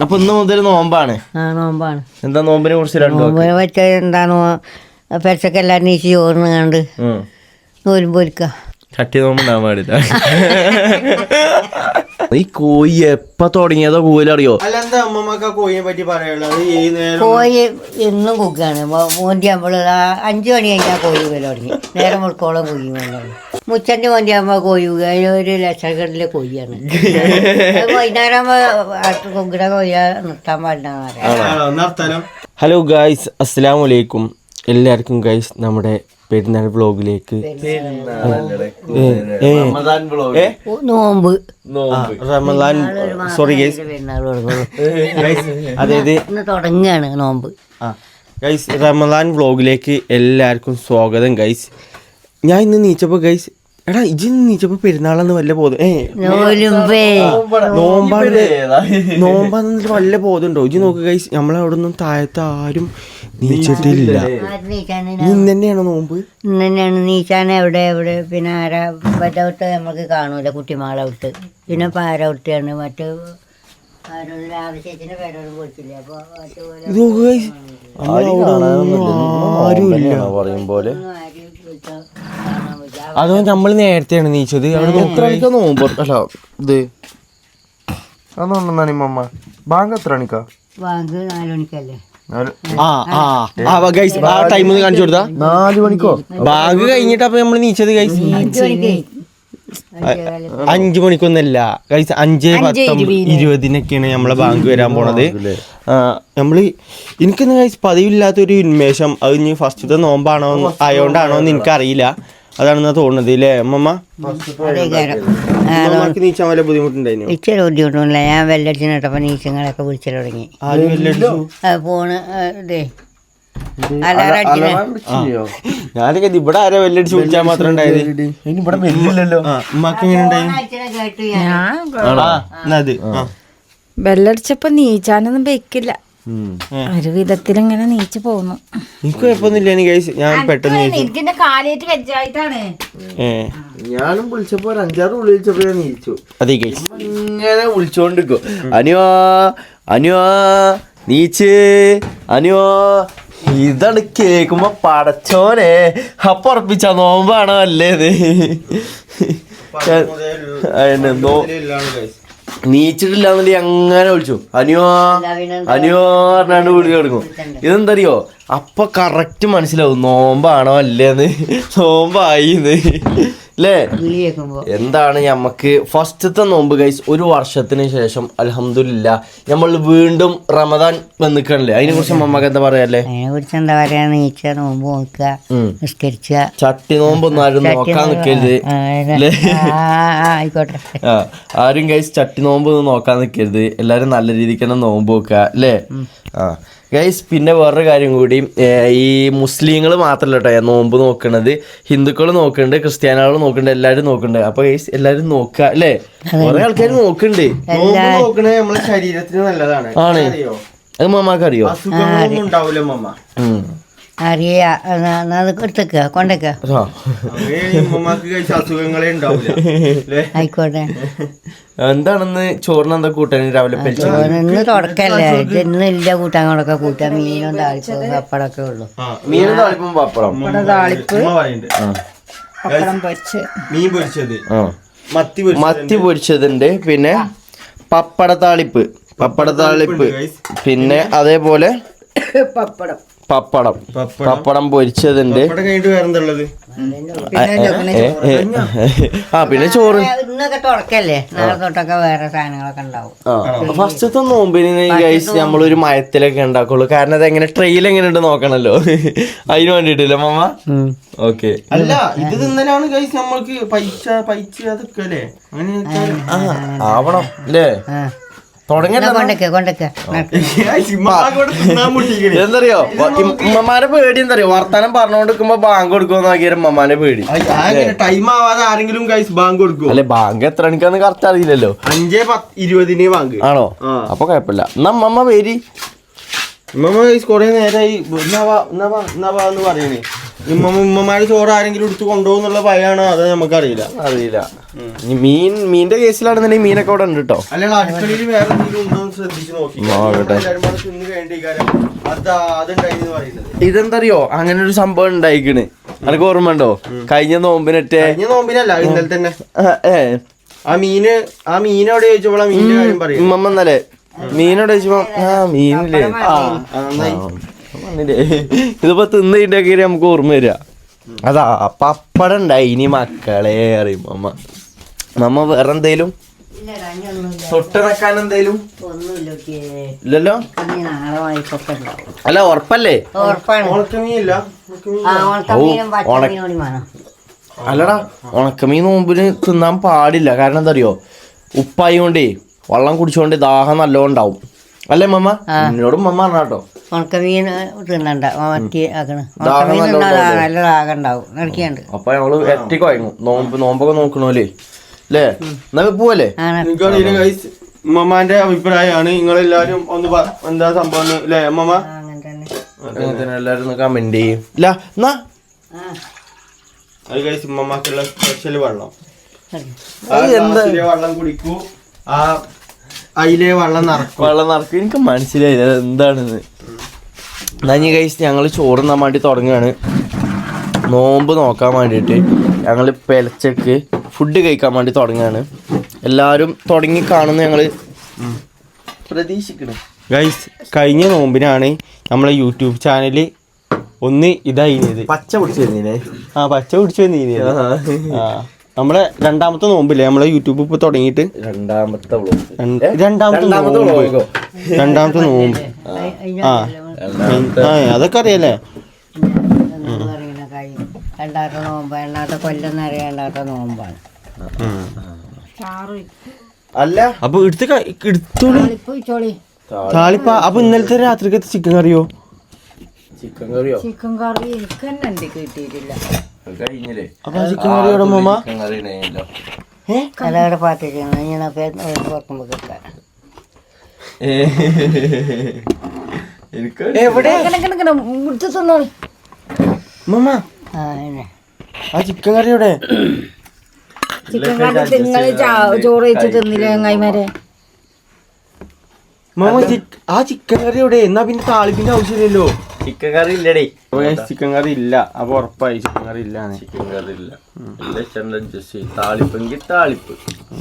അപ്പൊ ഇന്ന് മുതൽ നോമ്പാണ്. ആ നോമ്പാണ്. എന്താ നോമ്പിനെ കുറിച്ച് രണ്ടു? നോമ്പിനെ വെച്ച എന്താണോ പെരച്ചക്കെല്ലാം നീച്ച് ചോറിന് കണ്ട് നോലും നൂലും ചട്ടി നോമ്പ് ഉണ്ടാവാൻ പാടില്ല ഈ കോഴി എപ്പ തുടങ്ങിയതോ കൂലറിയോ അല്ല എന്താ അമ്മമ്മക്ക് കോഴിയെ പറ്റി പറയുള്ളത് ഈ നേരം കോഴി എന്നും കുക്കാണ്. മോന്തിയാകുമ്പോൾ അഞ്ചു മണി കഴിഞ്ഞാൽ കോഴി വില തുടങ്ങി. നേരം മുൾക്കോളം കോഴി വേണ്ട മുച്ചന്റെ അമ്മ കോഴി വില അതിന് ഒരു ലക്ഷക്കട്ടിലെ കോഴിയാണ് അത് വൈകുന്നേരം ആകുമ്പോൾ കുക്കിടെ കോഴിയെ നിർത്താൻ പാടില്ലെന്ന് പറയാം. ആണോ? നിർത്തലോ ഹലോ ഗായ്സ് അസ്സലാമു വലൈക്കും എല്ലാവർക്കും ഗായ്സ് നമ്മുടെ പെരുന്നാൾ വ്ളോഗിലേക്ക് നോമ്പ്. Ramadan sorry guys. അതായത് ഇന്ന് തുടങ്ങുകയാണ് നോമ്പ്. ഗൈസ് റമദാൻ വ്ളോഗിലേക്ക് എല്ലാവർക്കും സ്വാഗതം ഗൈസ്. ഞാൻ ഇന്ന് നീച്ചപ്പോൾ ഗൈസ് എടാ ഇജ് നീച്ചപ്പോ പെരുന്നാളെന്ന് വല്ല ബോധം ഏ നോലുമ്പേ നോമ്പാണ്. നോമ്പാന്ന് വല്ല ബോധമുണ്ടോ? ഇജ് നോക്ക് ഗൈസ് നമ്മളവിടെ ഒന്നും താഴത്ത് ആരും നീച്ചിട്ടില്ല. ഇന്ന് തന്നെയാണോ നോമ്പ്? ഇന്ന് തന്നെയാണ് നീച്ചാൻ എവിടെ എവിടെ? പിന്നെ ആരാ മറ്റേ നമ്മക്ക് നമുക്ക് കാണൂല കുട്ടിമാളെ വിട്ട് പിന്നെ പാര വിട്ടാണ് മറ്റ് ആവശ്യത്തിന് പേരോട് പോയിട്ടില്ല. അപ്പൊ ആരും ഇല്ല പറയും പോലെ? ആരും വിളിച്ചാ കാണാൻ പറ്റില്ല. അതോ നമ്മൾ നേരത്തെയാണ് നീച്ചത്. അവിടെ എത്ര മണിക്കാ നോമ്പ് അല്ല ഇത് അതൊന്നാണ് മമ്മ. ബാങ്ക് എത്ര മണിക്കാ? ബാങ്ക് നാല് മണിക്കല്ലേ? ടൈം ഒന്ന് കാണിച്ചു കൊടുത്താ. നാല് മണിക്കോ? ബാങ്ക് കഴിഞ്ഞിട്ട് അപ്പൊ നമ്മൾ നീച്ചത് ഗൈസ് അഞ്ച് മണിക്കൊന്നല്ല. ഗൈസ് അഞ്ച് പത്തൊമ്പത് ഇരുപതിനൊക്കെയാണ് നമ്മളെ ബാങ്ക് വരാൻ പോണത്. നമ്മൾ എനിക്കൊന്നും ഗൈസ് പതിവില്ലാത്തൊരു ഉന്മേഷം. അത് ഇനി ഫസ്റ്റത്തെ നോമ്പാണോ ആയോണ്ടാണോ എന്ന് എനിക്കറിയില്ല. അതാണെന്നാ തോന്നുന്നത് ഇല്ലേ അമ്മമ്മ? അതേകാരം. അമ്മമ്മക്ക് നീച്ചാൻ വല്ല ബുദ്ധിമുട്ടുണ്ടായിരുന്നു ഇച്ചിരി ബുദ്ധിമുട്ടൊന്നുമില്ല ഞാൻ വെല്ലടിച്ചിട്ടപ്പോൾ നീച്ചങ്ങളൊക്കെ വിളിച്ചു തുടങ്ങി. അത് ഫോണ് ഇതേ. ഞാനൊക്കെ ഇവിടെ ആരെ വെല്ലടിച്ച് വിളിച്ചാൽ മാത്രം ഉണ്ടായത്? ഇവിടെ വെല്ലില്ലല്ലോ. എങ്ങനെ ഉണ്ടായി? ബെല്ലടിച്ചപ്പോ നീച്ചാനൊന്നും വെക്കില്ല. ഒരു വിധത്തിൽ ഇങ്ങനെ നീച്ചു പോകുന്നു എനിക്ക് കുഴപ്പമൊന്നുമില്ല എനിക്ക് ഞാൻ പെട്ടെന്ന് നീച്ചു. കാലേറ്റ് വെച്ചായിട്ടാണ് ഞാനും വിളിച്ചപ്പോ ഒരു അഞ്ചാറ് വിളിച്ചപ്പോ ഞാൻ നീച്ചു. അതെ ഇങ്ങനെ വിളിച്ചോണ്ടിരിക്കും. അനുവാ അനുവാ നീച്ച്. അനുവാ ഇതാണ് കേക്കുമ്പോ പടച്ചോനെ. അപ്പൊ ഉറപ്പിച്ച നോമ്പാണോ അല്ലേ ഇത് അതിന് നോ നീച്ചിട്ടില്ലാന്നുണ്ടെങ്കിൽ അങ്ങനെ വിളിച്ചു. അനിയോ അനിയോ പറഞ്ഞാണ്ട് വിളി കിടക്കും. ഇതെന്തറിയോ? അപ്പൊ കറക്റ്റ് മനസ്സിലാവും. നോമ്പാണോ അല്ലേന്ന്. നോമ്പായിന്ന്. അല്ലേ എന്താണ് നമുക്ക് ഫസ്റ്റത്തെ നോമ്പ് ഗൈസ് ഒരു വർഷത്തിന് ശേഷം അലഹമില്ല നമ്മൾ വീണ്ടും റമദാൻ വന്നിക്കണല്ലേ? അതിനെ കുറിച്ച് നമ്മക്ക് എന്താ പറയാല്ലേ? കുറിച്ച് എന്താ പറയാ? നീച്ച നോമ്പ് നോക്കുക ചട്ടി നോമ്പൊന്നും ആരും നോക്കാൻ നിൽക്കരുത് ആയിക്കോട്ടെ. ആരും ഗൈസ് ചട്ടി നോമ്പ് നോക്കാൻ നിൽക്കരുത് എല്ലാരും നല്ല രീതിക്ക് തന്നെ നോമ്പ് നോക്കുക അല്ലേ ആ. ഗൈസ് പിന്നെ വേറൊരു കാര്യം കൂടി. ഈ മുസ്ലിങ്ങൾ മാത്രമല്ല കേട്ടോ നോമ്പ് നോക്കണത്. ഹിന്ദുക്കൾ നോക്കുന്നുണ്ട് ക്രിസ്ത്യാനികൾ നോക്കുന്നുണ്ട് എല്ലാവരും നോക്കുന്നുണ്ട് അപ്പൊ ഗൈസ് എല്ലാവരും നോക്കുക അല്ലേ? കുറെ ആൾക്കാർ നോക്കുന്നുണ്ട് നോമ്പ് നോക്കണേ നമ്മളെ ശരീരത്തിന് നല്ലതാണ്. ആണ്. അറിയോ? അത് മമ്മക്ക് അറിയോ അസുഖങ്ങളൊന്നും ഉണ്ടാവില്ല മമ്മ. അറിയാ എടുത്തേക്ക കൊണ്ടേക്ക. അസുഖങ്ങളെ ആയിക്കോട്ടെ. എന്താണെന്ന് ചോറിന് എന്താ കൂട്ടാൻ രാവിലെ ഇന്ന് തുടക്കല്ലേ. ഇത് ഇന്ന് ഇല്ല കൂട്ടാങ്ങളൊക്കെ കൂട്ടാൻ. മീനും താളിപ്പും പപ്പടമൊക്കെ ഉള്ളു. മീനും താളിപ്പും പപ്പടം താളിപ്പ് പപ്പടം പൊരിച്ച്. മീൻ പൊരിച്ചത്. ആ. മത്തി പൊരിച്ചത്. മത്തി പൊരിച്ചതുണ്ട്. പിന്നെ പപ്പട താളിപ്പ്. പപ്പട താളിപ്പ്. പിന്നെ അതേപോലെ പപ്പടം. പപ്പടം. പപ്പടം. പൊരിച്ചതിന്റെ പൊരിച്ചതുണ്ട്. ആ പിന്നെ ചോറ്. ഫസ്റ്റത്തെ നോമ്പിന് ഗൈസ് നമ്മളൊരു മയത്തിലൊക്കെ ഉണ്ടാക്കുള്ളൂ. കാരണം അത് എങ്ങനെ ട്രെയിൽ എങ്ങനെ ഉണ്ട് നോക്കണല്ലോ. അതിന് വേണ്ടിട്ടില്ല മമ്മ ഓക്കെ. അല്ല ഇത് തിന്നലാണ് ഗൈസ് നമ്മൾക്ക് പൈസ പൈസ അതൊക്കെ അല്ലേ ആവണം അല്ലേ എന്തറിയോ? ഉമ്മമാരെ പേടി എന്തറിയോ? വർത്താനം പറഞ്ഞോണ്ടിരിക്കുമ്പോ ബാങ്ക് കൊടുക്കുമെന്ന് നോക്കിയാൽ ഉമ്മമാരെ പേടി. ടൈം ആവാതെ ആരെങ്കിലും കൈസ് ബാങ്ക് കൊടുക്കും അല്ലെ ബാങ്ക് എത്ര മണിക്കാന്ന് കറക്റ്റ് അറിയില്ലല്ലോ. അഞ്ചേ പത്ത് ഇരുപതിന് ബാങ്ക്. ആണോ. അപ്പൊ കുഴപ്പമില്ല. എന്നാ ഉമ്മമ്മ പേര്? ഉമ്മമ്മ കൈസ് കൊറേ നേരമായി എന്ന് പറയണേ. ഉമ്മമ്മ ഉമ്മമാര് ചോറ് ആരെങ്കിലും എടുത്ത് കൊണ്ടുപോകുന്നുള്ള ഭയമാണോ അത് നമുക്കറിയില്ല. അറിയില്ല. ഇനി മീൻ മീന്റെ കേസിലാണെന്നുണ്ടെങ്കിൽ മീനൊക്കെ അവിടെ ഉണ്ട് കേട്ടോ ഇതെന്തറിയോ? അങ്ങനെ ഒരു സംഭവം ഉണ്ടായിക്കണ്. അനക്ക് ഓർമ്മ ഉണ്ടോ? കഴിഞ്ഞ നോമ്പിനൊറ്റെ കഴിഞ്ഞ നോമ്പിനല്ല ഇന്നലെ തന്നെ. ആ, ഏ ആ മീന് ആ മീനോട് ചോദിച്ചപ്പോൾ ആ മീനിന്റെ കാര്യം പറയും. ഉമ്മമ്മ ഇന്നലെ മീനോട് ചോദിച്ചപ്പോ ആ മീനില്ലേ? ഇതിപ്പോ തിന്നിട്ടൊക്കെ നമുക്ക് ഓർമ്മ വരിക അതാ പപ്പടം ഉണ്ടായി ഇനി മക്കളെ അറിയും അമ്മ നമ്മ വേറെ എന്തേലും. ഇല്ലല്ലോ? അല്ല ഉറപ്പല്ലേ? അല്ലടാ ഉണക്കമീൻ നോമ്പിന് തിന്നാൻ പാടില്ല. കാരണം എന്താ അറിയോ ഉപ്പായി കൊണ്ടേ വെള്ളം കുടിച്ചോണ്ട് ദാഹം നല്ലോണം ഉണ്ടാവും. അല്ലേ മമ്മ? എന്നോടും മമ്മ പറഞ്ഞ കേട്ടോ. ഉണക്കമീൻ തിന്നണ്ട. അപ്പൊ ഞങ്ങൾ നോമ്പ് നോമ്പൊക്കെ നോക്കണോലേ. അല്ലേ എന്നാ പോവല്ലേ? ഉമ്മമാന്റെ അഭിപ്രായമാണ്. നിങ്ങളെല്ലാരും ഒന്ന് പ- എന്താ സംഭവം അല്ലേ അമ്മമ്മ എല്ലാരും ഒന്ന് കമന്റ് ചെയ്യും. ഇല്ല എന്നാ? അത് ഗൈസ് ഉമ്മമാക്കുള്ള സ്പെഷ്യൽ വെള്ളം. വെള്ളം കുടിക്കൂ. ആ അതിലെ വെള്ളം നിറക്കും. വെള്ളം നടക്കും എനിക്ക് മനസ്സിലായില്ല. അത് എന്താണെന്ന്. എന്നാ ഇനി കഴിച്ച് ഞങ്ങൾ ചോറുന്നാൻ വേണ്ടി തുടങ്ങുകയാണ് നോമ്പ് നോക്കാൻ വേണ്ടിയിട്ട് ഞങ്ങൾ പെലച്ചക്ക് ഫുഡ് കഴിക്കാൻ വേണ്ടി തുടങ്ങുകയാണ് എല്ലാവരും തുടങ്ങി കാണുന്ന ഞങ്ങൾ പ്രതീക്ഷിക്കണം. ഗൈസ് കഴിഞ്ഞ നോമ്പിനാണ് നമ്മളെ യൂട്യൂബ് ചാനൽ ഒന്ന് ഇതായിരുന്നത് പച്ച പിടിച്ചു വന്നീനെ. ആ പച്ച പിടിച്ചു വന്നീനെ ആ. നമ്മളെ രണ്ടാമത്തെ നോമ്പില്ലേ? നമ്മളെ യൂട്യൂബ് ഇപ്പൊ തുടങ്ങിയിട്ട്. രണ്ടാമത്തെ. രണ്ടാമത്തെ രണ്ടാമത്തെ നോമ്പ്. രണ്ടാമത്തെ നോമ്പ്. ആ അതൊക്കെ അറിയാലേ? രണ്ടാമത്തെ നോമ്പ് രണ്ടാമത്തെ കൊല്ലം നേരെ രണ്ടാമത്തെ നോമ്പാണ് അല്ല അപ്പൊ എടുത്ത് ക- എടുത്തോളി ചോളി താളിപ്പ അപ്പൊ ഇന്നലത്തെ രാത്രിക്കത്തെ ചിക്കൻ കറിയോ ചിക്കൻ കറിയോ ചിക്കൻ കറി എനിക്ക് തന്നെ ഉണ്ട് കിട്ടിയിട്ടില്ല അത് കഴിഞ്ഞില്ലേ അപ്പൊ ആ ചിക്കൻ മമ്മ കറി ഇങ്ങനെ കിട്ടാൻ എനിക്ക് എവിടെ മുടുത്ത് തിന്നോളി മമ്മ ആ ചിക്കൻ ചിക്കൻ കറിയോടെ ചിക്കൻ കറി നിങ്ങൾ ചോറ് വെച്ച് തിന്നില്ലേ ചങ്ങായിമാരെ? മാമ ആ ചിക്കൻ കറി എവിടെ? എന്നാ പിന്നെ താളിപ്പിന്റെ ആവശ്യമില്ലല്ലോ. ചിക്കൻ കറി ഇല്ലടേ. ചിക്കൻ കറി ഇല്ല. അപ്പൊ ഉറപ്പായി ചിക്കൻ കറി ഇല്ല ചിക്കൻ കറി ഇല്ല. അഡ്ജസ്റ്റ് ചെയ്യും താളിപ്പെങ്കിൽ താളിപ്പ്.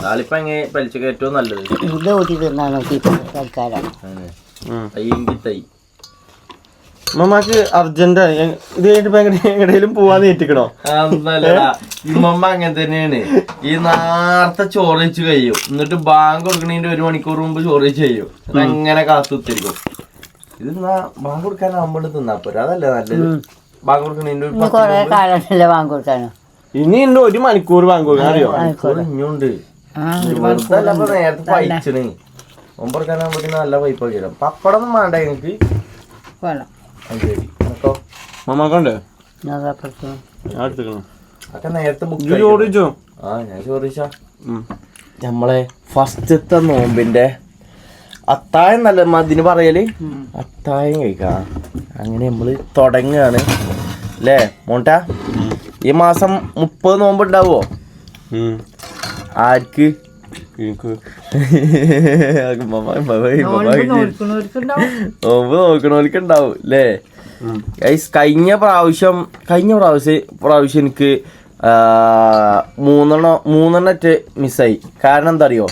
താളിപ്പ് അങ്ങനെ പലിച്ചക്ക് ഏറ്റവും നല്ലത്. ഇത് ഊട്ടി തിന്നാൻ നോക്കി തൽക്കാലം തൈ തൈ. മമ്മക്ക് അർജന്റ് ഇത് കഴിഞ്ഞിട്ട് എങ്ങടെ- പോവാന്ന് ഏറ്റിക്കണോ? ഇമ്മമ്മ അങ്ങനെ തന്നെയാണ്. ഈ നേരത്തെ ചോറ് വെച്ച് കഴിയും. എന്നിട്ട് ബാങ്ക് കൊടുക്കണതിന്റെ ഒരു മണിക്കൂർ മുമ്പ് ചോറ് വെച്ച് കഴിയും. അങ്ങനെ കാത്തുത്തിരിക്കും ഇത് ബാങ്ക് കൊടുക്കാൻ കൊടുക്കാനാകുമ്പോൾ തിന്നാ പോരാ. അതല്ലേ നല്ലത്. ബാങ്ക് കൊടുക്കണതിന്റെ ഒരു ഇനി ഉണ്ട് ഒരു മണിക്കൂർ ബാങ്ക് കൊടുക്കാൻ അറിയോ? ഇനിയുണ്ട് വെറുതെ അല്ല നേരത്തെ പൈച്ചണ്. ഒമ്പറക്കാനാകുമ്പോഴത്തേന് നല്ല പൈപ്പ് വയ്ക്കാം പപ്പടം വേണ്ട എനിക്ക് വേണം. ശരി എനിക്കോ മമ്മക്കുണ്ട് ഞാൻ അപ്പുറത്ത് ഞാൻ എടുത്തുക്കണം. അതൊക്കെ നേരത്തെ ഇത് ബുക്ക് ചോദിച്ചോ? ആ ഞാൻ ചോദിച്ചാ. നമ്മളെ ഫസ്റ്റത്തെ നോമ്പിന്റെ അത്തായം നല്ല അതിന് പറയൽ? അത്തായം കഴിക്കാം. അങ്ങനെ നമ്മൾ തുടങ്ങുകയാണ് അല്ലേ മോണ്ട? ഈ മാസം മുപ്പത് നോമ്പ് ഉണ്ടാവോ? ആർക്ക്? നോമ്പ് ഉണ്ടാവും അല്ലേ കഴിഞ്ഞ പ്രാവശ്യം കഴിഞ്ഞ പ്രാവശ്യം പ്രാവശ്യം എനിക്ക് മൂന്നെണ്ണം മൂന്നെണ്ണറ്റ് മിസ്സായി കാരണം എന്താ അറിയോ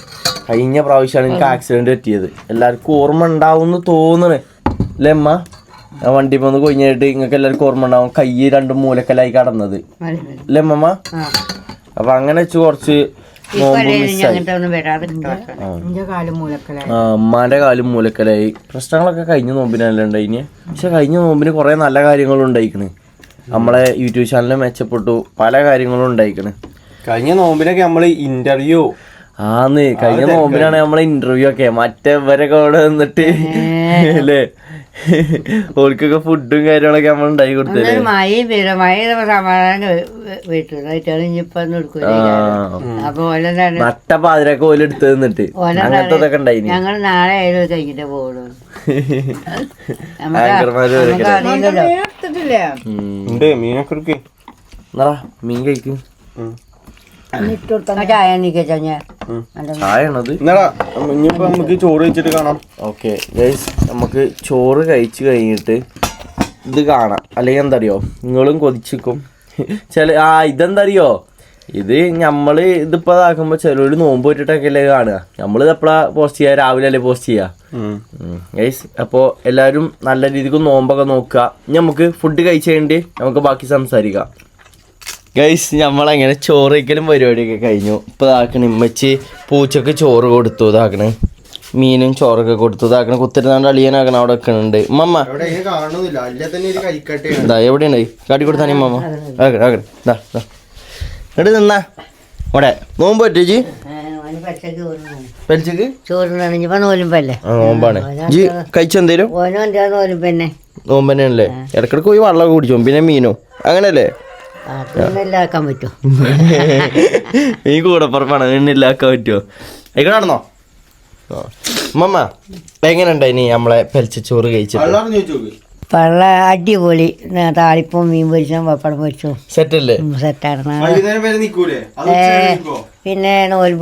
കഴിഞ്ഞ പ്രാവശ്യമാണ് എനിക്ക് ആക്സിഡന്റ് പറ്റിയത്. എല്ലാവർക്കും ഓർമ്മ ഉണ്ടാവും എന്ന് തോന്നണ്. അല്ലേ അമ്മ ഞാൻ വണ്ടി പോന്ന് കൊഞ്ഞിട്ട് നിങ്ങൾക്ക് എല്ലാവർക്കും ഓർമ്മ ഉണ്ടാവും. കൈ രണ്ടും മൂലക്കലായി കടന്നത്. അല്ലേ അമ്മമ്മ അപ്പൊ അങ്ങനെ വെച്ച് കുറച്ച് എന്റെ കാലം മൂലക്കലായി. ആ, ഉമ്മാന്റെ കാലും മൂലക്കലായി. പ്രശ്നങ്ങളൊക്കെ കഴിഞ്ഞ നോമ്പിനല്ല ഉണ്ടായിന് പക്ഷെ കഴിഞ്ഞ നോമ്പിന് കുറെ നല്ല കാര്യങ്ങളും ഉണ്ടായിക്കണ്. നമ്മളെ യൂട്യൂബ് ചാനൽ മെച്ചപ്പെട്ടു. പല കാര്യങ്ങളും ഉണ്ടായിക്കണ്. കഴിഞ്ഞ നോമ്പിനൊക്കെ നമ്മൾ ഇന്റർവ്യൂ ആന്ന് കഴിഞ്ഞ നോമ്പിനാണ് നമ്മളെ ഇന്റർവ്യൂ ഒക്കെ. മറ്റവരൊക്കെ അവിടെ വന്നിട്ട് അല്ലേ? ഓൾക്കൊക്കെ ഫുഡും കാര്യങ്ങളൊക്കെ നമ്മൾ ഉണ്ടാക്കി കൊടുത്തത് മഴയും പെയ്ത മഴ സമാധാനം ഇനിയിപ്പൊ അപ്പൊ നട്ട പാതിരൊക്കെ ഓല എടുത്ത് നിന്നിട്ട് അങ്ങനത്തെ ഉണ്ടായി ഞങ്ങൾ നാളെ ആയാലും കഴിഞ്ഞിട്ട് പോകുള്ളൂ മീൻ കഴിക്കും. ചായ ഞാൻ ഇനിയിപ്പോ നമുക്ക് ചോറ് വെച്ചിട്ട് കാണാം. ഓക്കെ നമുക്ക് ചോറ് കഴിച്ച് കഴിഞ്ഞിട്ട് ഇത് കാണാം. അല്ലെങ്കിൽ എന്തറിയോ നിങ്ങളും കൊതിച്ചിക്കും. ചില ആ ഇതെന്തറിയോ? ഇത് നമ്മൾ ഇതിപ്പോ ഇതാക്കുമ്പോ ചിലവര് നോമ്പ് പോയിട്ടൊക്കെ അല്ലേ കാണുക നമ്മൾ എപ്പോഴാ പോസ്റ്റ് ചെയ്യാ രാവിലെ അല്ലേ പോസ്റ്റ് ചെയ്യാ ഗൈസ് അപ്പോൾ എല്ലാവരും നല്ല രീതിക്ക് നോമ്പൊക്കെ നോക്കുക. ഇനി നമുക്ക് ഫുഡ് കഴിച്ചു കഴിഞ്ഞിട്ട് നമുക്ക് ബാക്കി സംസാരിക്കാം. ഗൈസ് നമ്മളങ്ങനെ ചോറ് വയ്ക്കലും പരിപാടിയൊക്കെ കഴിഞ്ഞു. ഇപ്പോൾ ഇതാക്കണ ഇമ്മച്ചി പൂച്ചക്ക് ചോറ് കൊടുത്തു ഇതാക്കണ്. മീനും ചോറൊക്കെ കൊടുത്തു ഇതാക്കണ. കുത്തിരുന്നാണ്ട് അളിയനാക്കണ. അവിടെ വെക്കണുണ്ട്. മമ്മ അവിടെ ഇതാ എവിടെയാണ് കാട്ടി കൊടുത്താനേ മമ്മ ആക്കണ ആക്കണ. ഇതാ ഇതാ എവിടെ നിന്നാ. ഇവിടെ. നോമ്പ് പറ്റേജി പെൽച്ചക്ക് നോമ്പാണ്. ജി കഴിച്ചെന്തേലും നോമ്പ് തന്നെയാണല്ലേ ഇടക്കിടക്ക് പോയി വെള്ളം കുടിച്ചോ പിന്നെ മീനോ? അങ്ങനല്ലേ? ആക്കാൻ പറ്റുമോ നീ കൂടെ പറപ്പാണ് എണ്ണില്ലാക്കാൻ പറ്റുമോ ആയിക്കോട്ടാണെന്നോ. മമ്മ എങ്ങനെ ഉണ്ടായിനി നമ്മളെ പെൽച്ചോറ് ചോറ് കഴിച്ചു പള്ള അടിപൊളി. താളിപ്പും മീൻ പൊരിച്ചും പപ്പടം പൊരിച്ചും സെറ്റ് അല്ലേ സെറ്റാണ്? പിന്നെ നോൽ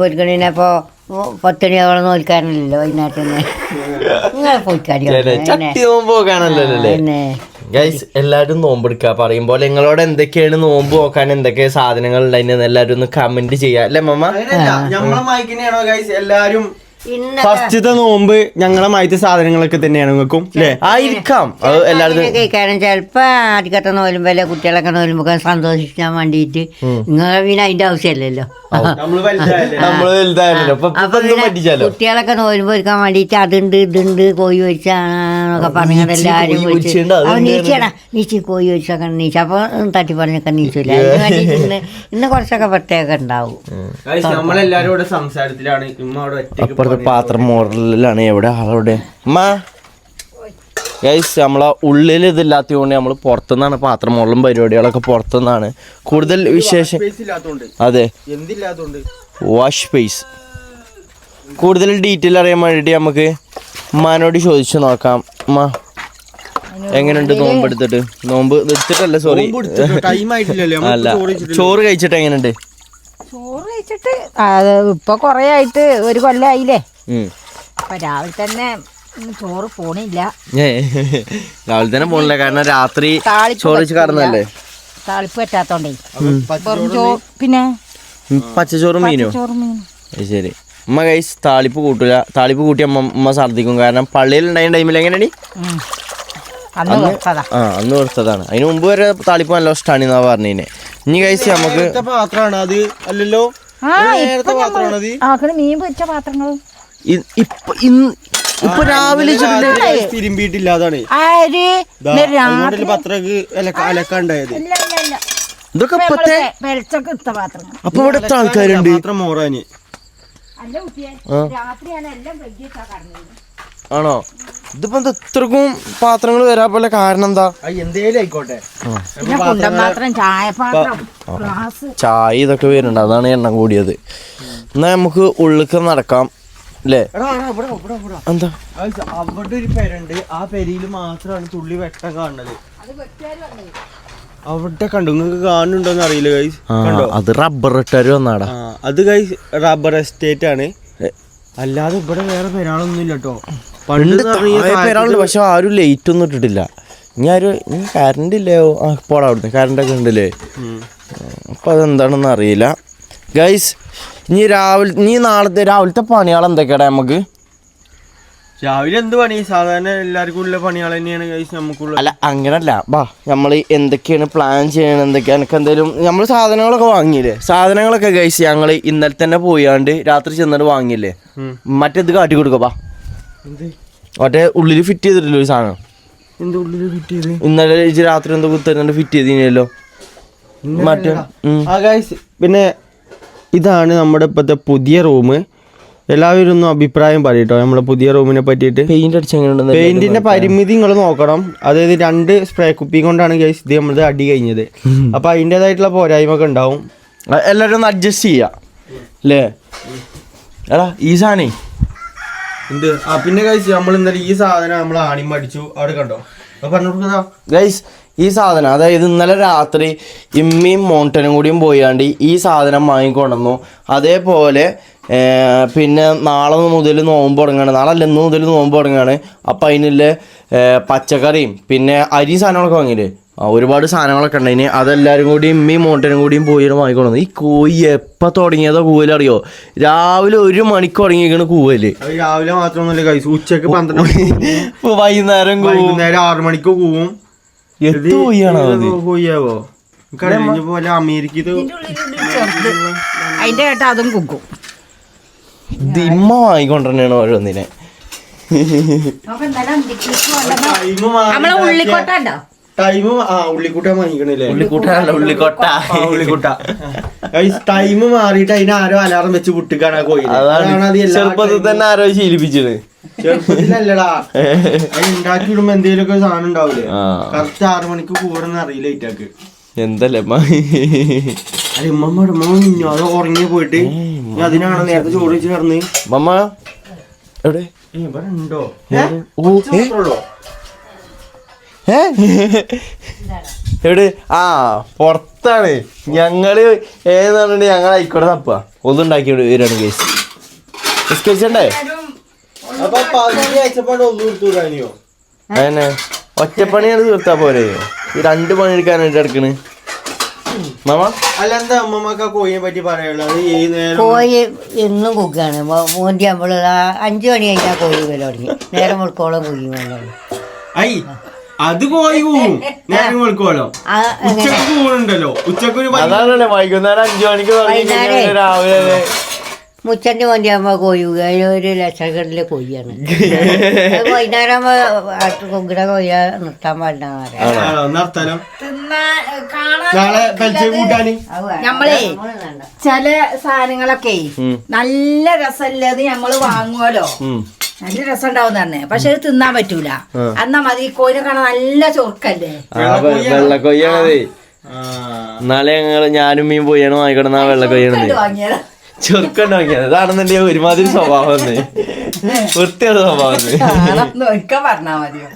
പൊരിക്കണപ്പോ അവളെ നോൽക്കാനില്ലല്ലോ വൈകുന്നേരത്തിന്. നിങ്ങൾ പോയിക്കാടി പിന്നെ ഗൈസ് എല്ലാവരും നോമ്പെടുക്കുക പറയുമ്പോൾ നിങ്ങളോട് എന്തൊക്കെയാണ് നോമ്പ് നോക്കാൻ എന്തൊക്കെ സാധനങ്ങൾ ഉണ്ടായിരുന്നു എല്ലാവരും ഒന്ന് കമന്റ് ചെയ്യാം. അല്ലേ മമ്മ? നമ്മളെ ഞമ്മളെ മയക്കിനെയാണോ ഗൈസ് എല്ലാരും ഫസ്റ്റത്തെ നോമ്പ് ഞങ്ങളെ മായത്തെ സാധനങ്ങളൊക്കെ തന്നെയാണ് നിങ്ങൾക്കും അല്ലേ ആയിരിക്കാം. അത് എല്ലാവരും കഴിക്കാനും ചിലപ്പോ ആദ്യത്തെ അല്ലെ കുട്ടികളൊക്കെ നോലുമ്പോ സന്തോഷിക്കാൻ വേണ്ടിയിട്ട് നിങ്ങൾ പിന്നെ അതിന്റെ ആവശ്യമല്ലല്ലോ. കുട്ടികളൊക്കെ നോലുമ്പോ ഒരുക്കാൻ വേണ്ടിയിട്ട് അതുണ്ട് ഇതുണ്ട് കോഴി പൊരിച്ചാന്നൊക്കെ പറഞ്ഞത് എല്ലാരും നീച്ചടാ നീച്ചി കോഴി പൊരിച്ചൊക്കെ നീച്ച. അപ്പൊ തട്ടി പറഞ്ഞൊക്കെ നീച്ചില്ല ഇന്ന് കുറച്ചൊക്കെ പ്രത്യേകം ഉണ്ടാവും. നമ്മളെല്ലാരും സംസാരത്തിലാണ്. ഇമ്മ അവിടെ അപ്പുറത്തെ പാത്രം മോഡലിലാണ് എവിടെ? ആളോടെ അമ്മ. ഗൈസ് നമ്മളെ ഉള്ളിൽ ഇതില്ലാത്തത് കൊണ്ട് നമ്മൾ പുറത്തുനിന്നാണ് പാത്രം മോഡലും പരിപാടികളൊക്കെ പുറത്തുനിന്നാണ്. കൂടുതൽ വിശേഷം സ്പേസ് ഇല്ലാത്തോണ്ട് അതെ. വാഷ് സ്പേസ് കൂടുതൽ ഡീറ്റെയിൽ അറിയാൻ വേണ്ടിയിട്ട് നമുക്ക് ഉമ്മാനോട് ചോദിച്ചു നോക്കാം. ഉമ്മ എങ്ങനെയുണ്ട് നോമ്പ് എടുത്തിട്ട്? നോമ്പ് എടുത്തിട്ടല്ല സോറി ടൈം ആയിട്ടില്ലല്ലേ. അല്ല. ചോറ് കഴിച്ചിട്ട് എങ്ങനെയുണ്ട്? ചോറ് കഴിച്ചിട്ട് അത് ഇപ്പൊ കൊറേ ആയിട്ട് ഒരു കൊല്ലായില്ലേ. അപ്പൊ രാവിലെ തന്നെ ചോറ് പോണില്ല. രാവിലെ തന്നെ പോണില്ല. കാരണം രാത്രി താളിപ്പ് ചോറ് വെച്ച് കടന്നല്ലേ താളിപ്പ് പറ്റാത്തോണ്ടേ. പിന്നെ? പച്ചച്ചോറും മീനോ? ശരി. ഉമ്മ കൈസ് താളിപ്പ് കൂട്ടില്ല താളിപ്പ് കൂട്ടി അമ്മ ഉമ്മ ഛർദ്ദിക്കും. കാരണം പള്ളിയിൽ ഉണ്ടായ ടൈമിൽ എങ്ങനെയാണ്. അന്ന് ആ അന്ന് കൊടുത്തതാണ് അതിന് മുമ്പ് വരെ താളിപ്പ് നല്ല ഇഷ്ടമാണ് എന്നാ പറഞ്ഞതിനെ ഇനി കൈസ് നമുക്ക് പാത്രമാണ് അത്. അല്ലല്ലോ? ആക്കണ മീൻ പൊരിച്ച പാത്രങ്ങളും. ഇ- ഇപ്പൊ ഇന്ന് ഇപ്പൊ രാവിലെ തിരുമ്പിയിട്ടില്ല അതാണ്. രാത്രി പത്രക്ക് അലക്കാണ്ടായത്. ഇതൊക്കെ അപ്പൊ ഇവിടെ ആൾക്കാരുണ്ട്. കുട്ടിയെ രാത്രിയാണ് എല്ലാം ആണോ? ഇതിപ്പോ എന്താ ഇത്രക്കും പാത്രങ്ങൾ വരാ പോലെ കാരണം എന്താ ആയിക്കോട്ടെ. ചായ ഇതൊക്കെ വരുന്നുണ്ട്. അതാണ് എണ്ണം കൂടിയത്. എന്നാ നമുക്ക് ഉള്ളിക്ക് നടക്കാം അല്ലേ എന്താ? അത് അവിടെ ഒരു പെരുണ്ട് ആ പെരയിൽ മാത്രമാണ് തുള്ളി വെട്ടം കാണുന്നത്. അവിടെ കണ്ടു. നിങ്ങൾക്ക് കാണുന്നുണ്ടോന്ന് അറിയില്ല ഗൈസ് കണ്ടോ? അത് റബ്ബർ ഇട്ടാര് വന്നാടാ. ആ അത് ഗൈസ് റബ്ബർ എസ്റ്റേറ്റ് ആണ്. അല്ലാതെ ഇവിടെ വേറെ പെരാളൊന്നും ഇല്ല കേട്ടോ പണ്ട് ഒരാളുണ്ട് പക്ഷെ ആരും ലൈറ്റ് ഒന്നും ഇട്ടിട്ടില്ല. ഇനി ആരും ഇനി കറണ്ട് ഇല്ലയോ ആ പോടാ അവിടുന്ന്. കറണ്ടൊക്കെ ഉണ്ടല്ലേ? അപ്പോൾ അതെന്താണെന്ന് അറിയില്ല. ഗൈസ് ഇനി രാവിലെ ഇനി നാളത്തെ രാവിലത്തെ പണികൾ എന്തൊക്കെയാടാ നമുക്ക്? രാവിലെ എന്ത് പണി? സാധാരണ എല്ലാവർക്കും ഉള്ള പണികൾ തന്നെയാണ് ഗൈസ് നമുക്കുള്ള അല്ല അങ്ങനല്ല. ബാ നമ്മൾ എന്തൊക്കെയാണ് പ്ലാൻ ചെയ്യണം എന്തൊക്കെയാണ് എനിക്ക് എന്തെങ്കിലും നമ്മൾ സാധനങ്ങളൊക്കെ വാങ്ങിയില്ലേ? സാധനങ്ങളൊക്കെ ഗൈസ് ഞങ്ങൾ ഇന്നലെ തന്നെ പോയാണ്ട് രാത്രി ചെന്നിട്ട് വാങ്ങിയില്ലേ? മറ്റേത് കാട്ടി കൊടുക്കുക ബാ. മറ്റേ ഉള്ളിൽ ഫിറ്റ് ചെയ്തിട്ടില്ല ഒരു സാധനം? ഇന്നലെ രാത്രി എന്തോ കുത്തന്നെ ഫിറ്റ് ചെയ്തില്ലല്ലോ മറ്റേ പിന്നെ ഇതാണ് നമ്മുടെ ഇപ്പോഴത്തെ പുതിയ റൂം എല്ലാവരും ഒന്നും അഭിപ്രായം പറയട്ടോ നമ്മുടെ പുതിയ റൂമിനെ പറ്റിയിട്ട്. പെയിന്റ് അടിച്ച് എങ്ങനെയുണ്ടെന്ന് പെയിന്റിന്റെ പരിമിതി നിങ്ങൾ നോക്കണം. അതായത് രണ്ട് സ്പ്രേ കുപ്പി കൊണ്ടാണ് ഗൈസ് ഇത് നമ്മളത് അടി കഴിഞ്ഞത്. അപ്പൊ അതിന്റെതായിട്ടുള്ള പോരായ്മ ഒക്കെ ഉണ്ടാവും എല്ലാവരും ഒന്ന് അഡ്ജസ്റ്റ് ചെയ്യാം. അല്ലേ എടാ ഈ സാധനേ. എന്ത്? ആ പിന്നെ ഗൈസ് നമ്മൾ ഇന്നലെ ഈ സാധനം നമ്മൾ ആണിയും അടിച്ചു അവിടെ കണ്ടോ? ഗൈസ് ഈ സാധനം അതായത് ഇന്നലെ രാത്രി ഇമ്മിയും മോണ്ടനും കൂടിയും പോയാണ്ട് ഈ സാധനം വാങ്ങിക്കൊണ്ടുവന്നു. അതേപോലെ പിന്നെ നാളെ മുതൽ നോമ്പ് തുടങ്ങുകയാണ് നാളെ അല്ല ഇന്ന് മുതൽ നോമ്പ് തുടങ്ങുകയാണ് അപ്പം അതിനുള്ള പച്ചക്കറിയും പിന്നെ അരി സാധനങ്ങളൊക്കെ വാങ്ങിയില്ലേ? ഒരുപാട് സാധനങ്ങളൊക്കെ ഉണ്ടായിന് അതെല്ലാവരും കൂടി ഇമ്മയും മോണ്ടനും കൂടിയും പോയി വാങ്ങിക്കൊണ്ടു ഈ കോഴി എപ്പോൾ തുടങ്ങിയതോ കൂവലറിയോ രാവിലെ ഒരു മണിക്ക് തുടങ്ങിയിരിക്കണ കൂവൽ. രാവിലെ മാത്രമൊന്നുമില്ല കൈസ് ഉച്ചയ്ക്ക് പന്ത്രണ്ട് മണി ഇപ്പോൾ വൈകുന്നേരം വൈകുന്നേരം ആറു മണിക്ക് കൂവും. കൊയ്യാവോ കഴിഞ്ഞ പോലെ അമേരിക്കത് അതിന്റെ കേട്ട അതും കുക്കും. ദിമ്മ ഇമ്മ വാങ്ങിക്കൊണ്ടിരുന്നാണ് ഓരോന്നിനെ. നമ്മളെ ഉള്ളിക്കൊട്ട ഉണ്ടോ ടൈം ആ ഉള്ളിക്കുട്ട വാങ്ങിക്കണില്ലേ? ഉള്ളിക്കൂട്ടല്ല ഉള്ളിക്കൊട്ട. ആ, ഉള്ളിക്കുട്ട. ടൈം മാറിയിട്ട് അതിന് ആരോ അലാറം വെച്ച് പുട്ടിക്കാണ് ആ കോയിൽ അതാണ് ചെറുപ്പത്തിൽ തന്നെ ആരോ ശീലിപ്പിച്ചത് ചെറുപ്പത്തിലല്ലടാ. അത് ഉണ്ടാക്കി വിടുമ്പോ എന്തെങ്കിലുമൊക്കെ സാധനം ഉണ്ടാവില്ലേ. കറക്റ്റ് ആറു മണിക്ക് കൂടുന്ന അറിയില്ല ഇറ്റാക്ക്. എന്തല്ലേ അല്ല നിന്നു അത് ഉറങ്ങി പോയിട്ട് അതിനാണ് നേരത്തെ ചോറ് വെച്ച് കിടന്ന്? മമ്മ എവിടെ? ഏ, ഇവിടെ ഉണ്ടോ ഓ? എവിടെ? ആ പുറത്താണ്. ഞങ്ങൾ ഏതാണ്ട് ഞങ്ങൾ ആയിക്കോട്ടെ തപ്പുക ഒന്നും ഉണ്ടാക്കി വരാണ് കേസ് നിസ്കരിച്ചണ്ടേ? അതന്നെ ഒറ്റപ്പണിയാണ് തീർത്താ പോരെ. ഈ രണ്ട് പണി എടുക്കാൻ വേണ്ടി എടുക്കണ് മാമ? അല്ല എന്താ അമ്മമ്മക്ക് കോഴിയെ പറ്റി പറയുള്ളത് ഈ നേരം? കോഴി എന്നും കുക്കാണ്. മോന്തി നമ്മൾ അഞ്ചു മണി കഴിഞ്ഞാൽ കോഴി വില തുടങ്ങി. നേരം മുൾക്കോളം കുഴി ഐ അത് പോയി പോവും നേരം ഉച്ചയ്ക്ക് പോകണുണ്ടല്ലോ ഉച്ചയ്ക്ക് ഒരു അതാണല്ലേ വൈകുന്നേരം അഞ്ചു മണിക്ക് തുടങ്ങി രാവിലെ മുച്ചന്റെ വണ്ടി ആകുമ്പോൾ കോഴി ഒരു ലക്ഷക്കടലിൽ കോഴിയാണ് വൈകുന്നേരം വൈകുന്നേരം കുക്കിട കോഴിയ നിർത്താൻ പാടില്ല നമ്മളേ ചില സാധനങ്ങളൊക്കെ നല്ല രസമല്ലത് നമ്മൾ വാങ്ങുമല്ലോ. നല്ല രസം ഉണ്ടാവും തന്നെ പക്ഷെ അത് തിന്നാൻ പറ്റൂല. എന്നാ മതി കോഴിനെ കാണാൻ നല്ല ചൊറുക്കല്ലേ? വെള്ളക്കൊയ്യാണത് നാളെ ഞങ്ങൾ ഞാനും മീൻ പോയാണ് വാങ്ങിക്കണം ആ വെള്ളക്കൊയ്യാണത് ചെറുക്കണ്ട വാങ്ങിയത്. അതാണെന്നുണ്ടെങ്കിൽ ഒരുമാതിരി സ്വഭാവം വൃത്തിയുള്ള സ്വഭാവം പറഞ്ഞാ മതിയോ?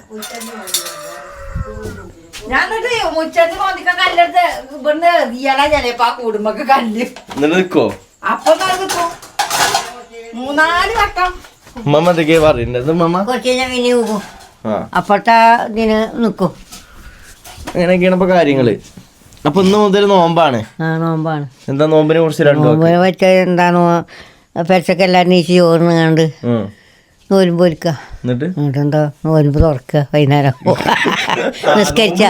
ഞാൻ എന്നിട്ട് മുച്ചന്റെ മോന്തിക്ക കല്ലെടുത്ത് ഇവിടുന്ന് ഇയാളെ ചിലപ്പോ ആ കുടുംബക്ക് കല്ല്. നിൽക്കോ അപ്പൊ മൂന്നാൽ വട്ടം. ഉമ്മ എന്തൊക്കെയാ പറയുന്നത് ഉമ്മ കുറച്ച് കഴിഞ്ഞാൽ പിന്നെ പോകും ആ. അപ്പോഴത്തെ ഇതിന് നിൽക്കും അങ്ങനെയൊക്കെയാണ് ഇപ്പൊ കാര്യങ്ങൾ. അപ്പൊ ഇന്ന് മുതൽ നോമ്പാണ്. ആ നോമ്പാണ്. എന്താ നോമ്പിനെ കുറിച്ച് രണ്ടു വാക്ക്? നോമ്പ് വെച്ച എന്താണോ പെരച്ചൊക്കെ എല്ലാം നീച്ച് ചോറിന് കണ്ട് നോലും നോലുമ്പ് ഒരുക്കുക എന്നിട്ട് എന്നിട്ടെന്താ നോലുമ്പ് തുറക്കുക വൈകുന്നേരം നിസ്കരിച്ച.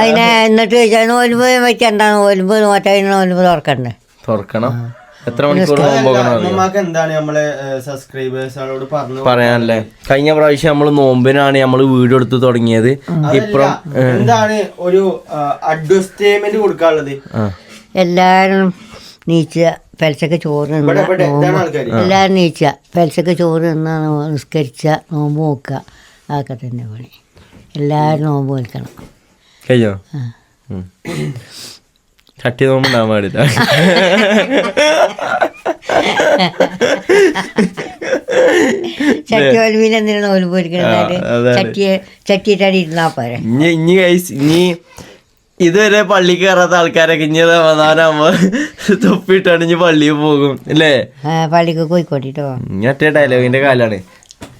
അതിനെ എന്നിട്ട് ചോദിച്ചാൽ നോലുമ്പ് വെച്ച എന്താ? നോലുമ്പ് നോറ്റതിന് നോലുമ്പ് തുറക്കണ്ടേ? തുറക്കണം. എത്ര മണിക്കൂർ നോമ്പ് പോകണം എന്താണ് നമ്മളെ സബ്സ്ക്രൈബേഴ്സിനോട് പറഞ്ഞു പറയാനല്ലേ? കഴിഞ്ഞ പ്രാവശ്യം നമ്മൾ നോമ്പിനാണ് നമ്മൾ വീഡിയോ എടുത്ത് തുടങ്ങിയത്. ഇപ്പം എന്താണ് ഒരു അഡ്വർടൈസ്മെന്റ് കൊടുക്കാനുള്ളത്? എല്ലാരും എല്ലാവരും നീച്ച പെലച്ചക്ക് ചോറ് എല്ലാവരും നീച്ച പെലച്ചക്ക് ചോറ് നിന്ന നിസ്കരിച്ച നോമ്പ് നോക്കുക അതൊക്കെ തന്നെ പണി. എല്ലാവരും നോമ്പ് നിൽക്കണം കഴിഞ്ഞോ? ആ. നോമ്പ് ചട്ടി നോമ്പുണ്ടാവാൻ പാടില്ല. ചട്ടി ഒലിമീൻ എന്തിനാണ് നോൽ പൊരിക്കണത് ചട്ടിയെ ചട്ടിയിട്ടടി ഇരുന്നാ പോരെ. ഇനി ഇനി ഗൈസ് ഇനി ഇതുവരെ പള്ളി കയറാത്ത ആൾക്കാരൊക്കെ ഇനി റമദാനാകുമ്പോ തൊപ്പിട്ടാണ് ഇനി പള്ളിയിൽ പോകും അല്ലേ? ആ, പള്ളിക്ക് കോഴിക്കോട്ടിട്ടോ? ഒറ്റ ഡയലോഗിന്റെ കാലാണ്.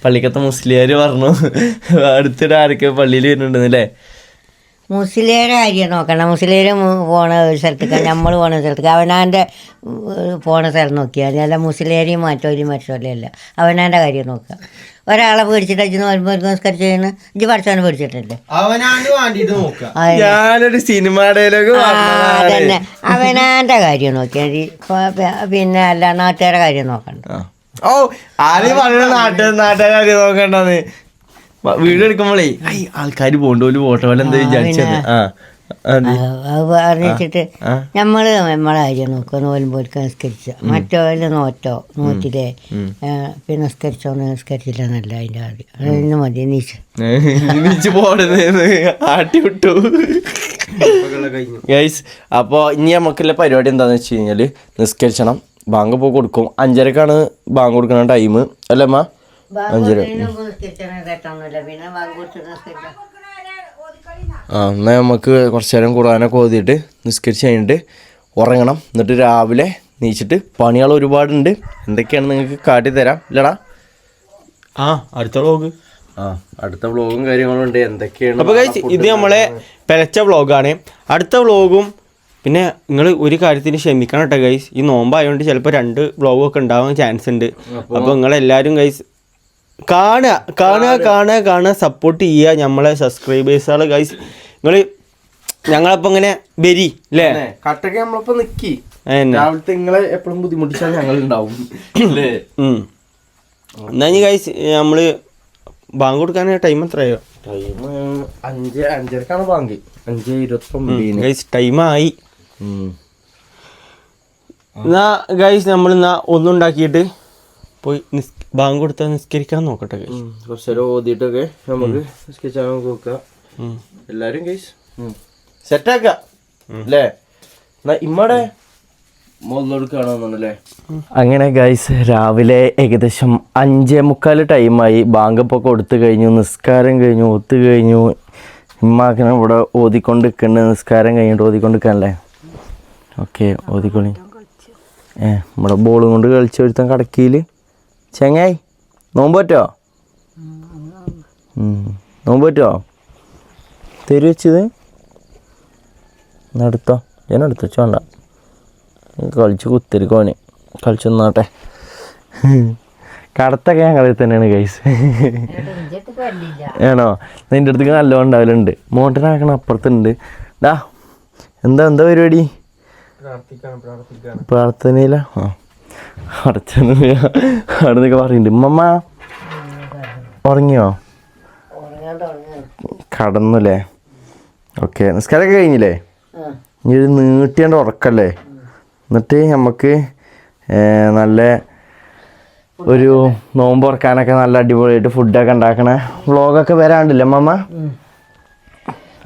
പള്ളിക്കത്തെ മുസ്ലിയാർ പറഞ്ഞു അടുത്തിടെ ആരൊക്കെ പള്ളിയിൽ വരുന്നുണ്ടെന്ന് അല്ലേ? മുസ്ലിയുടെ കാര്യം നോക്കണം. മുസ്ലിം പോണ ഒരു സ്ഥലത്തേക്ക് നമ്മൾ പോണ സ്ഥലത്തേക്ക്. അവനാന്റെ പോണ സ്ഥലം നോക്കിയാൽ മതി. അല്ല മുസ്ലിം മറ്റോരും അല്ല അവനാന്റെ കാര്യം നോക്കുക. ഒരാളെ പേടിച്ചിട്ട് അജ്ജ് വരുമ്പോൾ നമസ്കരിച്ച് ചെയ്യുന്ന ഇജ്ജ് പഠിച്ചവനെ പേടിച്ചിട്ടല്ലേ? ഞാനൊരു സിനിമ ഡയലോഗ് ആ, അതന്നെ. അവനാന്റെ കാര്യം നോക്കിയാൽ മതി. പിന്നെ അല്ല നാട്ടുകാരുടെ കാര്യം നോക്കണ്ട. ഓ ആദ്യം പറഞ്ഞ നാട്ടുകാർ നാട്ടുകാരെ നോക്കണ്ടെന്ന്. വീഡിയോ എടുക്കുമ്പോഴേ ആൾക്കാര് ആൾക്കാർ പോണ്ടോൽ പോട്ടെ പോലെ എന്താ വിചാരിച്ചത്? ആ പറഞ്ഞിട്ട്. നമ്മൾ നമ്മളെ കാര്യം നോക്കുക നോലുമ്പോൽക്ക് നിസ്കരിച്ച. മറ്റോൽ നോറ്റോ നോറ്റില്ലേ ഏ, പിന്നെ നിസ്കരിച്ചോ നിസ്കരിച്ചില്ല എന്നല്ല അതിന്റെ ആദ്യം അതിന് മതി നീച്ച്. വിളിച്ച് ആട്ടി വിട്ടു. ഗൈസ് അപ്പോൾ ഇനി നമുക്കുള്ള പരിപാടി എന്താന്ന് വെച്ച് കഴിഞ്ഞാൽ നിസ്കരിച്ചണം. ബാങ്ക് പോയി കൊടുക്കും. അഞ്ചരക്കാണ് ബാങ്ക് കൊടുക്കുന്ന ടൈം അല്ലേ അമ്മ? ആ എന്നാൽ നമുക്ക് കുറച്ച് നേരം ഖുർആനൊക്കെ ഓതിയിട്ട് നിസ്കരിച്ച് കഴിഞ്ഞിട്ട് ഉറങ്ങണം. എന്നിട്ട് രാവിലെ നീച്ചിട്ട് പണികൾ ഒരുപാടുണ്ട്. എന്തൊക്കെയാണ് നിങ്ങൾക്ക് കാട്ടിത്തരാം. ഇല്ലടാ. ആ അടുത്ത വ്ളോഗ് ആ അടുത്ത വ്ളോഗും കാര്യങ്ങളും ഉണ്ട്. എന്തൊക്കെയാണ് അപ്പോൾ ഇത് നമ്മളെ പെലച്ച വ്ളോഗാണ് അടുത്ത വ്ളോഗും പിന്നെ നിങ്ങൾ ഒരു കാര്യത്തിന് ക്ഷമിക്കണം കേട്ടോ ഗൈസ് ഈ നോമ്പായതുകൊണ്ട് ചിലപ്പോൾ രണ്ട് വ്ളോഗൊക്കെ ഉണ്ടാവാൻ ചാൻസ് ഉണ്ട്. അപ്പോൾ നിങ്ങളെല്ലാവരും ഗൈസ് കാണുക കാണുക കാണുക. കാണുക സപ്പോർട്ട് ചെയ്യുക നമ്മളെ സബ്സ്ക്രൈബേഴ്സുകൾ ഗൈസ് നിങ്ങൾ ഞങ്ങളപ്പോ ഇങ്ങനെ വരി അല്ലേ കട്ടൊക്കെ നമ്മളിപ്പോ നിക്കി. രാവിലത്തെ നിങ്ങളെ എപ്പോഴും ബുദ്ധിമുട്ടിച്ചാൽ ഞങ്ങൾ ഉണ്ടാവും. എന്നാ ഇനി ഗൈസ് നമ്മൾ ബാങ്ക് കൊടുക്കാൻ ടൈം എത്രയോ ടൈം അഞ്ച് അഞ്ചരക്കാണ് ബാങ്ക്. അഞ്ച് ഇരുപത്തൊമ്പതിന്. ഗൈസ് ടൈമായി. എന്നാ ഗൈസ് നമ്മൾ എന്നാ ഒന്നുണ്ടാക്കിയിട്ട് പോയി നിസ് ബാങ്ക് കൊടുത്താൽ നിസ്കരിക്കാൻ നോക്കട്ടെ ഗൈസ് ഓതിട്ടൊക്കെ കുറച്ച് നേരം ഓതിയിട്ടൊക്കെ നമുക്ക് സ്കെച്ച് ആകാൻ നോക്കാം. എല്ലാരും കേസ് സെറ്റാക്ക. അല്ലേ എന്നാ ഇമ്മടെ അങ്ങനെ ഗൈസ് രാവിലെ ഏകദേശം അഞ്ചേ മുക്കാൽ ടൈമായി ബാങ്ക് ഇപ്പോൾ കൊടുത്തു കഴിഞ്ഞു നിസ്കാരം കഴിഞ്ഞു ഒത്തു കഴിഞ്ഞു. ഇമ്മാക്കിനെ ഇവിടെ ഓതിക്കൊണ്ട് നിൽക്കുന്നുണ്ട് നിസ്കാരം കഴിഞ്ഞിട്ട് ഓതിക്കൊണ്ട് നിൽക്കാനല്ലേ ഓക്കെ ഓതിക്കൊള്ളി ഏ നമ്മുടെ ബോളും കൊണ്ട് കളിച്ചു ഒരുത്തൻ കടക്കിയിൽ ചെങ്ങായി? നോമ്പ് പറ്റോ ഉം. നോമ്പ് പറ്റോ തരു വെച്ചത്. എടുത്തോ ഞാൻ എടുത്തു വേണ്ട. കളിച്ച് കുത്തിരിക്കോന് കളിച്ചു നിന്നാട്ടെ. കടത്തൊക്കെ ഞങ്ങളിൽ തന്നെയാണ് കൈസ് ആണോ? നിന്റെ അടുത്തേക്ക് നല്ലോണം ഉണ്ടാവലുണ്ട്. മോട്ടനാക്കണ അപ്പുറത്തുണ്ട്. ഡാ എന്താ എന്താ പരിപാടി? പ്രാർത്ഥനയില? ആ. അടച്ചൊന്നും അവിടെ നിന്നൊക്കെ പറയുന്നുണ്ട്. ഉമ്മമ്മ ഉറങ്ങിയോ? കടന്നുല്ലേ? ഓക്കെ. നിസ്കാരമൊക്കെ കഴിഞ്ഞില്ലേ? ഇനി ഒരു നീട്ടിയാണ്ട് ഉറക്കല്ലേ? എന്നിട്ട് നമുക്ക് നല്ല ഒരു നോമ്പ് ഉറക്കാനൊക്കെ നല്ല അടിപൊളിയായിട്ട് ഫുഡൊക്കെ ഉണ്ടാക്കണ. വ്ളോഗൊക്കെ വരാണ്ടില്ലേ അമ്മമ്മ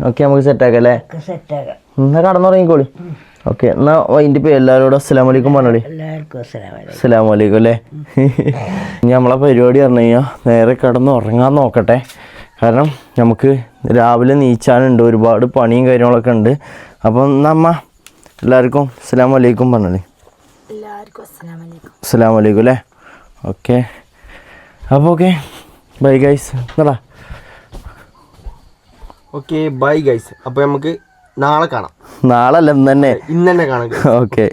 ഓക്കെ നമുക്ക് സെറ്റാക്കാം അല്ലേ? എന്നാ കടന്നുറങ്ങിക്കോളി. ഓക്കെ എന്നാ അതിന്റെ പേര് എല്ലാവരോടും അസ്സലാം വലൈക്കും പറഞ്ഞോളി. അസ്സലാം വലൈക്കും അല്ലേ? ഇനി നമ്മളെ പരിപാടി പറഞ്ഞു കഴിഞ്ഞാൽ നേരെ കിടന്ന് ഉറങ്ങാൻ നോക്കട്ടെ. കാരണം നമുക്ക് രാവിലെ നീച്ചാനുണ്ട് ഒരുപാട് പണിയും കാര്യങ്ങളൊക്കെ ഉണ്ട്. അപ്പം നമ്മ എല്ലാവർക്കും അസ്സലാം വലൈക്കും പറഞ്ഞോളി. എല്ലാവർക്കും അസ്സലാം വലൈക്കും അസ്സലാം വലൈക്കും അല്ലേ? ഓക്കെ. അപ്പോൾ ഓക്കെ ബൈ ഗൈസ് എന്നടാ? ഓക്കെ ബൈ ഗൈസ് അപ്പോൾ നമുക്ക് നാളെ കാണാം. നാളെ അല്ല ഇന്ന് തന്നെ. ഇന്ന് തന്നെ കാണാം. ഓക്കെ